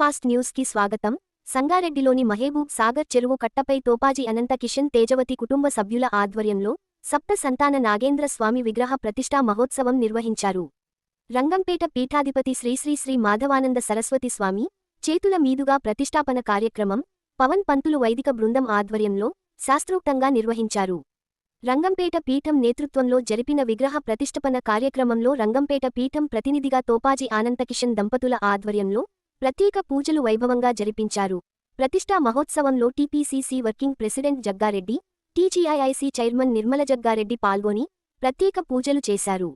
Fast న్యూస్కి స్వాగతం. సంగారెడ్డిలోని మహేబూబ్ సాగర్ చెరువు కట్టపై తోపాజీ అనంత కిషన్ తేజవతి కుటుంబ సభ్యుల ఆధ్వర్యంలో సప్త సంతాన నాగేంద్ర స్వామి విగ్రహ ప్రతిష్టా మహోత్సవం నిర్వహించారు. రంగంపేట పీఠాధిపతి శ్రీశ్రీ శ్రీ మాధవానంద సరస్వతి స్వామి చేతుల మీదుగా ప్రతిష్టాపన కార్యక్రమం పవన్ పంతులు వైదిక బృందం ఆధ్వర్యంలో శాస్త్రోక్తంగా నిర్వహించారు. రంగంపేట పీఠం నేతృత్వంలో జరిపిన విగ్రహ ప్రతిష్టపన కార్యక్రమంలో రంగంపేట పీఠం ప్రతినిధిగా తోపాజీ ఆనంతకిషన్ దంపతుల ఆధ్వర్యంలో ప్రత్యేక పూజలు వైభవంగా జరిపించారు. ప్రతిష్టా మహోత్సవంలో TPCC working president Jagga Reddy TGIIC chairman Nirmala Jagga Reddy పాల్గొని ప్రత్యేక పూజలు చేశారు.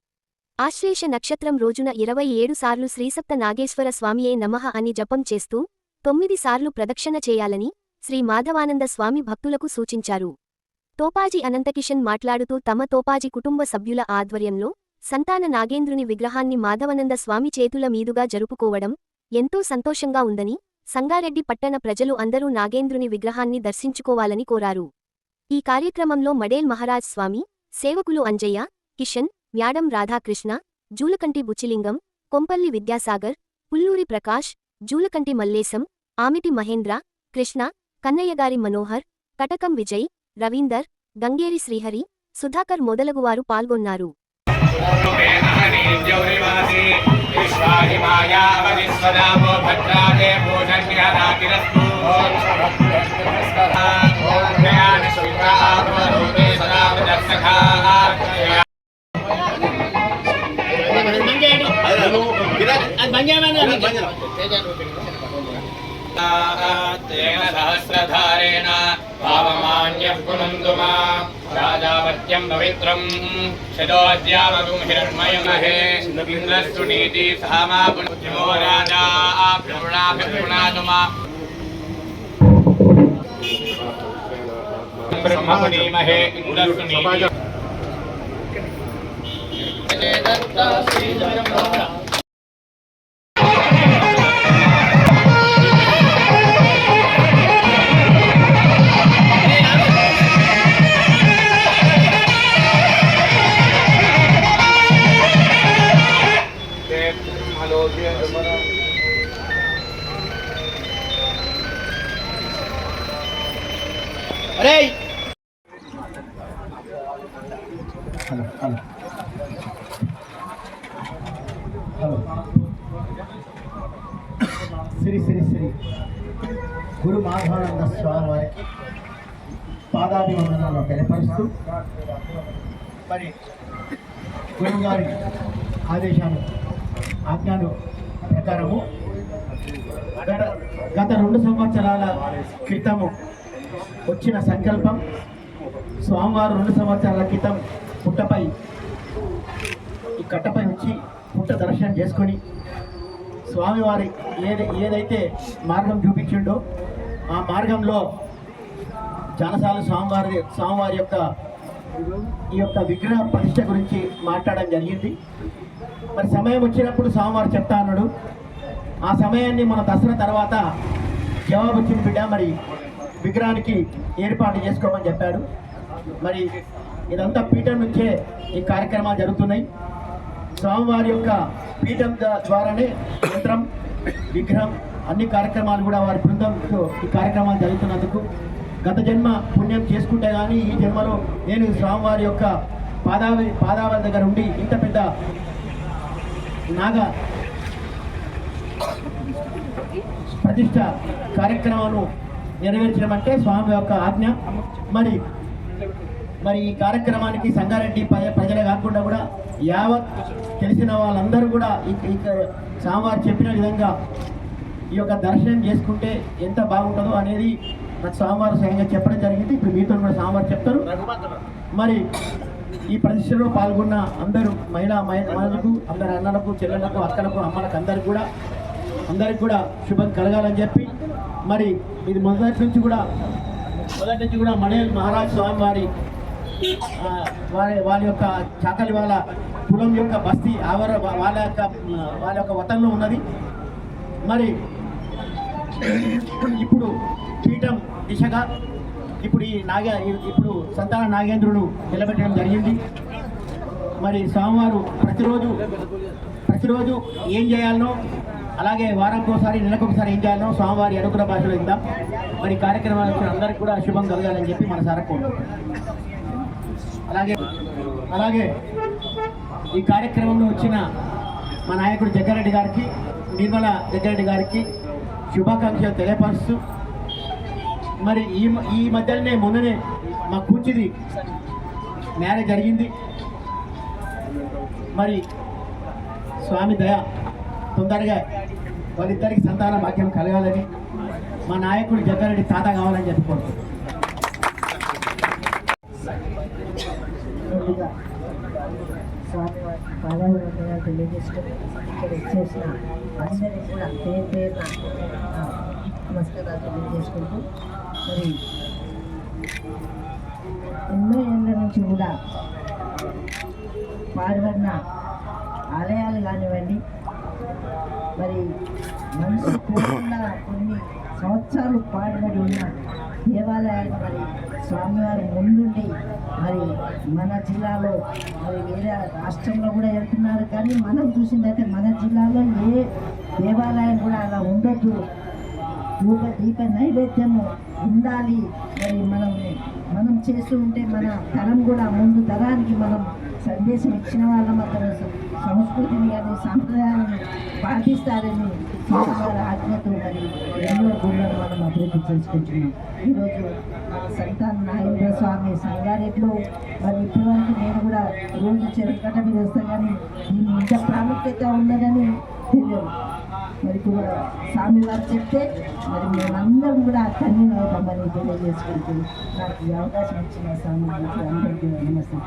ఆశ్లేష నక్షత్రం రోజున ఇరవై ఏడు సార్లు శ్రీసప్త నాగేశ్వర స్వామియే నమః అని జపం చేస్తూ తొమ్మిది సార్లు ప్రదక్షిణ చేయాలని శ్రీ మాధవానంద స్వామి భక్తులకు సూచించారు. తోపాజీ అనంతకిషన్ మాట్లాడుతూ తమ తోపాజీ కుటుంబ సభ్యుల ఆధ్వర్యంలో సంతాన నాగేంద్రుని విగ్రహాన్ని మాధవనంద స్వామి చేతుల మీదుగా జరుపుకోవడం ఎంతో సంతోషంగా ఉందని సంగారెడ్డి పట్టణ ప్రజలు అందరూ నాగేంద్రుని విగ్రహాన్ని దర్శించుకోవాలని కోరారు. ఈ కార్యక్రమంలో మడేల్ మహారాజ్ స్వామి సేవకులు అంజయ్య కిషన్ మ్యాడం రాధాకృష్ణ జూలకంటి బుచిలింగం కొంపల్లి విద్యాసాగర్ పుల్లూరి ప్రకాష్ జూలకంటి మల్లేశం ఆమిటి మహేంద్ర కృష్ణ కన్నయ్యగారి మనోహర్ కటకం విజయ్ రవీందర్ గంగేరి శ్రీహరి సుధాకర్ మొదలగువారు పాల్గొన్నారు. విశ్వాహిమాయావవిశ్వనామో భద్రాదే భూషణ్యనాతిరస్తు తేన సహస్రధారేణ భావమాన్యః పునందు राजापत्यम् पवित्रम् शतोऽद्यामगुं हिरण्मयमहे। इन्द्रस्तुणीति सामा पुण्यमो राजा। प्रगुणाभिगुणानुमा ब्रह्मपुणीमहे इन्द्रस्तुणीति మా హలో హలో శ్రీ శ్రీ శ్రీ గురు మాధవానంద స్వామి వారికి పాదాభివందనాలు తెలియపరుస్తూ మరి గురువు గారి ఆదేశాలు ఆజ్ఞాలు ప్రకారము గత రెండు సంవత్సరాల క్రితము వచ్చిన సంకల్పం. స్వామివారు రెండు సంవత్సరాల క్రితం పుట్టపై ఈ కట్టపై వచ్చి పుట్ట దర్శనం చేసుకొని స్వామివారి ఏది ఏదైతే మార్గం చూపించిండో ఆ మార్గంలో చాలాసార్లు స్వామివారి స్వామివారి యొక్క ఈ యొక్క విగ్రహ ప్రతిష్ట గురించి మాట్లాడడం జరిగింది. మరి సమయం వచ్చినప్పుడు స్వామివారు చెప్తా అన్నాడు. ఆ సమయాన్ని మన దసరా తర్వాత జవాబు వచ్చింది బిడ్డ మరి. విగ్రహానికి ఏర్పాటు చేసుకోమని చెప్పాడు. మరి ఇదంతా పీఠం నుంచే ఈ కార్యక్రమాలు జరుగుతున్నాయి. స్వామివారి యొక్క పీఠం ద్వారానే యంత్రం విగ్రహం అన్ని కార్యక్రమాలు కూడా వారి బృందంతో ఈ కార్యక్రమాలు జరుగుతున్నందుకు గత జన్మ పుణ్యం చేసుకుంటే కానీ ఈ జన్మలో నేను స్వామివారి యొక్క పాదావి పాదాల దగ్గర ఉండి ఇంత పెద్ద నాగ ప్రతిష్ట కార్యక్రమాలను నెరవేర్చడం అంటే స్వామి యొక్క ఆజ్ఞ. మరి మరి ఈ కార్యక్రమానికి సంగారెడ్డి ప్రజ కాకుండా కూడా యావత్ తెలిసిన వాళ్ళందరూ కూడా ఇక- స్వామివారు చెప్పిన విధంగా ఈ యొక్క దర్శనం చేసుకుంటే ఎంత బాగుంటుందో అనేది నాకు స్వామివారు స్వయంగా చెప్పడం జరిగింది. ఇప్పుడు మీతో కూడా స్వామివారు చెప్తారు. మరి ఈ ప్రతిష్టలో పాల్గొన్న అందరూ మహిళా మహిళలకు అందరి అన్నలకు చెల్లెలకు అక్కలకు అమ్మలకు అందరికి కూడా అందరికి కూడా శుభం కలగాలని చెప్పి మరి ఇది మొదటి నుంచి కూడా మొదటి నుంచి కూడా మణేల్ మహారాజ్ స్వామి వారి వారి వారి యొక్క చాకలి వాళ్ళ కులం యొక్క బస్తీ ఆవర వాళ్ళ యొక్క వాళ్ళ యొక్క వతంలో ఉన్నది. మరి ఇప్పుడు పీఠం దిశగా ఇప్పుడు ఈ నాగ ఇప్పుడు సంతాన నాగేంద్రుడు నిలబెట్టడం జరిగింది. మరి స్వామివారు ప్రతిరోజు ప్రతిరోజు ఏం చేయాలనో అలాగే వారంకోసారి ఒకసారి నెలకు ఒకసారి ఏం చేయాలో స్వామివారి అనుగ్రహ భాషలో ఇద్దాం మరి కార్యక్రమాలు వచ్చిన అందరికీ కూడా శుభం కలగాలని చెప్పి మన సారకు అలాగే అలాగే ఈ కార్యక్రమంలో వచ్చిన మా నాయకుడు జగ్గారెడ్డి గారికి నిర్మల జగ్గారెడ్డి గారికి శుభాకాంక్షలు తెలియపరుస్తూ మరి ఈ ఈ మధ్యలోనే మొన్ననే మా కూర్చుది మ్యారేజ్ జరిగింది. మరి స్వామి దయ తొందరగా వాళ్ళిద్దరికి సంతాన భాగ్యం కలగాలని మా నాయకుడు జగ్గారెడ్డి తాత కావాలని చెప్పుకోండి ముందుగా స్వామివారి పాదాభివందనాలు ఇక్కడ ఇచ్చేసిన కూడా పేరు పేరున నమస్కారాలు తెలియజేసుకుంటూ మరి ఎన్నో ఏళ్ళ నుంచి కూడా పాల్గొన్న ఆలయాలు కానివ్వండి మరి మనసు కొన్ని సంవత్సరాలు పాడుబడి ఉన్న దేవాలయాలు మరి స్వామివారి ముందుండి మరి మన జిల్లాలో మరి వేరే రాష్ట్రంలో కూడా వెళ్తున్నారు. కానీ మనం చూసిందైతే మన జిల్లాలో ఏ దేవాలయం కూడా అలా ఉండొద్దు. ధూప దీప నైవేద్యము ఉండాలి. మరి మనం మనం చేస్తూ ఉంటే మన తరం కూడా ముందు తరానికి మనం సందేశం ఇచ్చిన వాళ్ళం అతను సంస్కృతిని అది సాంప్రదాయాలను పాటిస్తారని వారి ఆజ్ఞతో మరి ఎన్నో గుళ్ళను మనం అభివృద్ధి చేసుకుంటున్నాం. ఈరోజు మన సంతాన నాగేంద్ర స్వామి సంగారెడ్డిలో మరి ఇప్పటివరకు నేను కూడా రోజు చెరకట మీద వస్తాను కానీ దీని ఇంత ప్రాముఖ్యత ఉన్నదని తెలియదు. మరి కూడా స్వామి వారు చెప్తే మరి మేమందరం కూడా తన్ని మమ్మల్ని తెలియజేసుకుంటూ నాకు ఈ అవకాశం ఇచ్చిన స్వామి అందరికీ నమస్తే